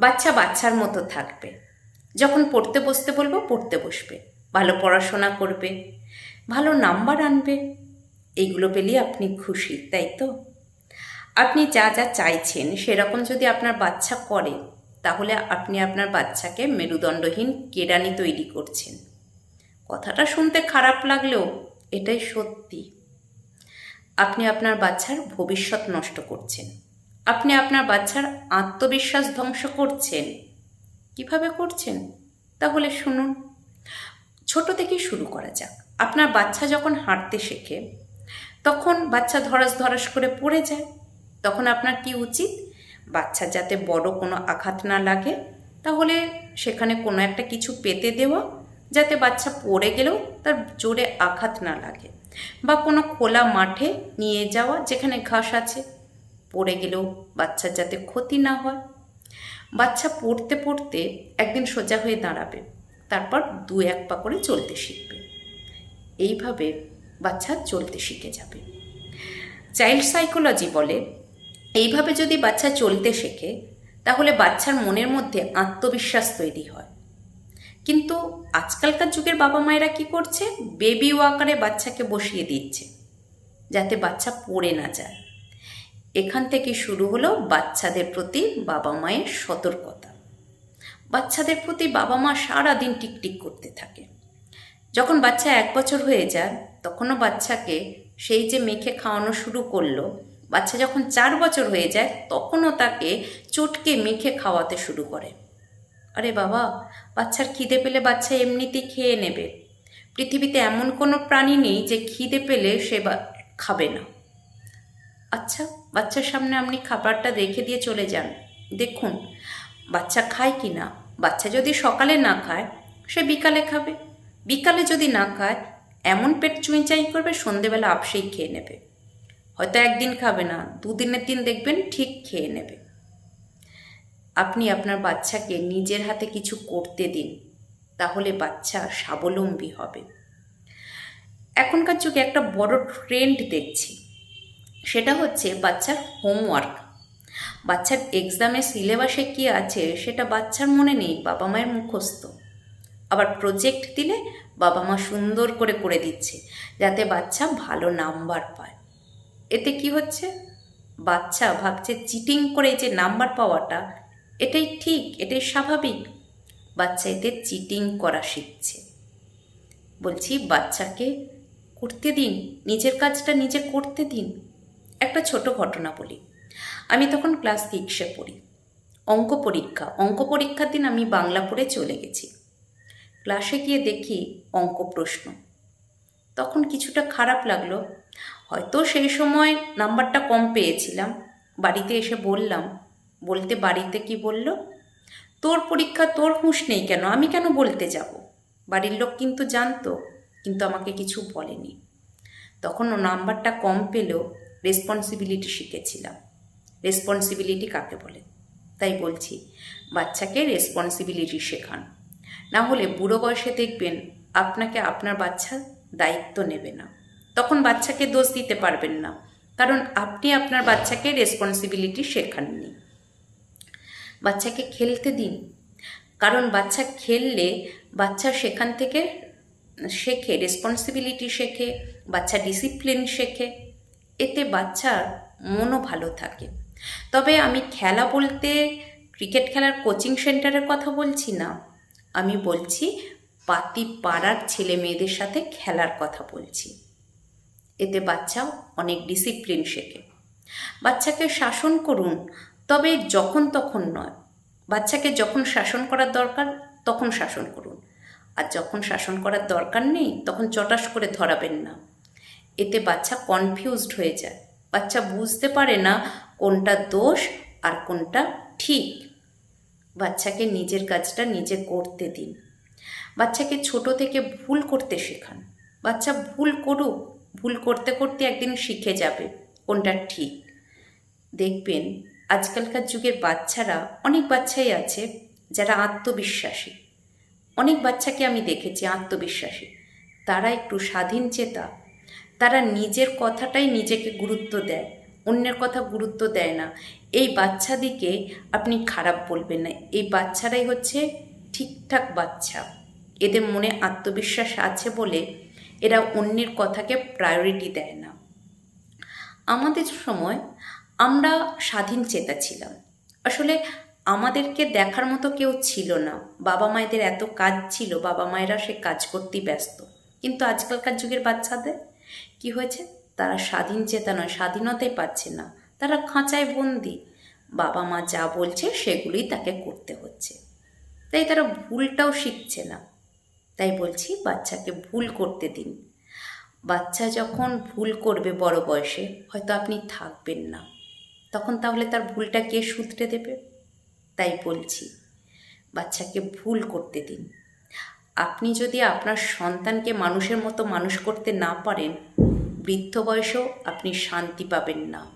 বাচ্চা বাচ্চার মতো থাকবে। যখন পড়তে বসতে বলব, পড়তে বসবে। ভালো পড়াশোনা করবে, ভালো নাম্বার আনবে। এইগুলো পেলেই আপনি খুশি, তাই তো? আপনি যা যা চাইছেন সেরকম যদি আপনার বাচ্চা করে, তাহলে আপনি আপনার বাচ্চাকে মেরুদণ্ডহীন কেরানি তৈরি করছেন। কথাটা শুনতে খারাপ লাগলেও এটাই সত্যি। আপনি আপনার বাচ্চার ভবিষ্যৎ নষ্ট করছেন। আপনি আপনার বাচ্চার আত্মবিশ্বাস ধ্বংস করছেন। কীভাবে করছেন? তাহলে শুনুন। ছোট থেকেই শুরু করা যাক। আপনার বাচ্চা যখন হাঁটতে শেখে, তখন বাচ্চা ধরাস ধরাস করে পড়ে যায়। তখন আপনার কি উচিত? বাচ্চা যাতে বড় কোনো আঘাত না লাগে, তাহলে সেখানে কোনো একটা কিছু পেতে দেওয়া, যাতে বাচ্চা পড়ে গেলেও তার জোরে আঘাত না লাগে। বা কোনো খোলা মাঠে নিয়ে যাওয়া, যেখানে ঘাস আছে। পড়ে গেলেও বাচ্চার যাতে ক্ষতি না হয়। বাচ্চা পড়তে পড়তে একদিন সোজা হয়ে দাঁড়াবে, তারপর দু এক পা করে চলতে শিখবে। এইভাবে বাচ্চা চলতে শিখে যাবে। চাইল্ড সাইকোলজি বলে, এইভাবে যদি বাচ্চা চলতে শেখে, তাহলে বাচ্চার মনের মধ্যে আত্মবিশ্বাস তৈরি হয়। কিন্তু আজকালকার যুগের বাবা মায়েরা কি করছে? বেবি ওয়াকারে বাচ্চাকে বসিয়ে দিচ্ছে, যাতে বাচ্চা পড়ে না যায়। এখান থেকে শুরু হলো বাচ্চাদের প্রতি বাবা মায়ের সতর্কতা। বাচ্চাদের প্রতি বাবা মা সারাদিন টিকটিক করতে থাকে। যখন বাচ্চা এক বছর হয়ে যায়, তখনও বাচ্চাকে সেই যে মেখে খাওয়ানো শুরু করল, বাচ্চা যখন চার বছর হয়ে যায়, তখনও তাকে চটকে মেখে খাওয়াতে শুরু করে। আরে বাবা, বাচ্চার খিদে পেলে বাচ্চা এমনিতেই খেয়ে নেবে। পৃথিবীতে এমন কোনো প্রাণী নেই যে খিদে পেলে সে খাবে না। আচ্ছা বাচ্চার সামনে আপনি খাবারটা রেখে দিয়ে চলে যান। দেখুন, বাচ্চা খায় কি না? বাচ্চা যদি সকালে না খায়, সে বিকালে খাবে। বিকালে যদি না খায়, এমন পেট চুঁইচাই করবে, সন্ধেবেলা আপসেই খেয়ে নেবে। হয়তো একদিন খাবে না, দুদিনের দিন দেখবেন ঠিক খেয়ে নেবে। আপনি আপনার বাচ্চাকে নিজের হাতে কিছু করতে দিন, তাহলে বাচ্চা স্বাবলম্বী হবে। এখনকার যুগে একটা বড় ট্রেন্ড দেখছি। সেটা হচ্ছে বাচ্চার হোমওয়ার্ক বাচ্চার এক্সামে সিলেবাসে কি আছে সেটা বাচ্চার মনে নেই, বাবা মায়ের মুখস্থ। আবার প্রজেক্ট দিলে বাবা মা সুন্দর করে করে দিচ্ছে, যাতে বাচ্চা ভালো নাম্বার পায়। এতে কি হচ্ছে? বাচ্চা ভাবছে চিটিং করে যে নাম্বার পাওয়াটা, এটাই ঠিক, এটাই স্বাভাবিক। বাচ্চা এতে চিটিং করা শিখছে। বলছি, বাচ্চাকে করতে দিন, নিজের কাজটা নিজে করতে দিন। একটা ছোট ঘটনা বলি। আমি তখন ক্লাস সিক্সে পড়ি। অঙ্ক পরীক্ষা, অঙ্ক পরীক্ষার দিন আমি বাংলা পড়ে চলে গেছি। ক্লাসে গিয়ে দেখি অঙ্ক প্রশ্ন। তখন কিছুটা খারাপ লাগল। হয়তো সেই সময় নাম্বারটা কম পেয়েছিলাম। বাড়িতে এসে বললাম, বলতে বাড়িতে কি বলল? তোর পরীক্ষা, তোর হুঁশ নেই কেন? আমি কেন বলতে যাব? বাড়ির লোক কিন্তু জানতো, কিন্তু আমাকে কিছু বলেনি। তখন ও নাম্বারটা কম পেলেও রেসপন্সিবিলিটি শিখেছিলাম। রেসপন্সিবিলিটি কাকে বলে? তাই বলছি, বাচ্চাকে রেসপন্সিবিলিটি শেখান। না হলে বুড়ো বয়সে দেখবেন আপনাকে আপনার বাচ্চা দায়িত্ব নেবে না। তখন বাচ্চাকে দোষ দিতে পারবেন না, কারণ আপনি আপনার বাচ্চাকে রেসপন্সিবিলিটি শেখাননি। বাচ্চাকে খেলতে দিন, কারণ বাচ্চা খেললে বাচ্চা সেখান থেকে শেখে রেসপন্সিবিলিটি শেখে, বাচ্চা ডিসিপ্লিন শেখে। এতে বাচ্চার মনও ভালো থাকে। তবে আমি খেলা বলতে ক্রিকেট খেলার কোচিং সেন্টারের কথা বলছি না। আমি বলছি পাতি পাড়ার ছেলে মেয়েদের সাথে খেলার কথা বলছি। এতে বাচ্চা অনেক ডিসিপ্লিন শেখে। বাচ্চাকে শাসন করুন, তবে যখন তখন নয়। বাচ্চাকে যখন শাসন করার দরকার, তখন শাসন করুন। আর যখন শাসন করার দরকার নেই, তখন চটাস করে ধরাবেন না। এতে বাচ্চা কনফিউজড হয়ে যায়। বাচ্চা বুঝতে পারে না কোনটা দোষ আর কোনটা ঠিক। বাচ্চাকে নিজের কাজটা নিজে করতে দিন। বাচ্চাকে ছোট থেকে ভুল করতে শেখান। বাচ্চা ভুল করুক, ভুল করতে করতে একদিন শিখে যাবে কোনটা ঠিক। দেখবেন আজকালকার যুগের বাচ্চারা, অনেক বাচ্চাই আছে যারা আত্মবিশ্বাসী। অনেক বাচ্চাকে আমি দেখেছি আত্মবিশ্বাসী। তারা একটু স্বাধীন চেতা তারা নিজের কথাটাই নিজেকে গুরুত্ব দেয়, অন্যের কথা গুরুত্ব দেয় না। এই বাচ্চাদিকে আপনি খারাপ বলবেন না। এই বাচ্চারাই হচ্ছে ঠিকঠাক বাচ্চা। এদের মনে আত্মবিশ্বাস আছে বলে এরা অন্যের কথাকে প্রায়োরিটি দেয় না। আমাদের সময় আমরা স্বাধীন চেতা ছিলাম। আসলে আমাদেরকে দেখার মতো কেউ ছিল না। বাবা মায়েদের এত কাজ ছিল, বাবা মায়েরা সে কাজ করতেই ব্যস্ত। কিন্তু আজকালকার যুগের বাচ্চাদের কি হয়েছে? তারা স্বাধীন চেতা নয়, স্বাধীনতাই পাচ্ছে না। তারা খাঁচায় বন্দি। বাবা মা যা বলছে, সেগুলোই তাকে করতে হচ্ছে। তাই তারা ভুলটাও শিখছে না। তাই বলছি, বাচ্চাকে ভুল করতে দিন। বাচ্চা যখন ভুল করবে বড় বয়সে, হয়তো আপনি থাকবেন না। তখন তাহলে তার ভুলটা কে শুধরে দেবে? তাই বলছি, বাচ্চাকে ভুল করতে দিন। আপনি যদি আপনার সন্তানকে মানুষের মতো মানুষ করতে না পারেন, বৃদ্ধ বয়সেও আপনি শান্তি পাবেন না।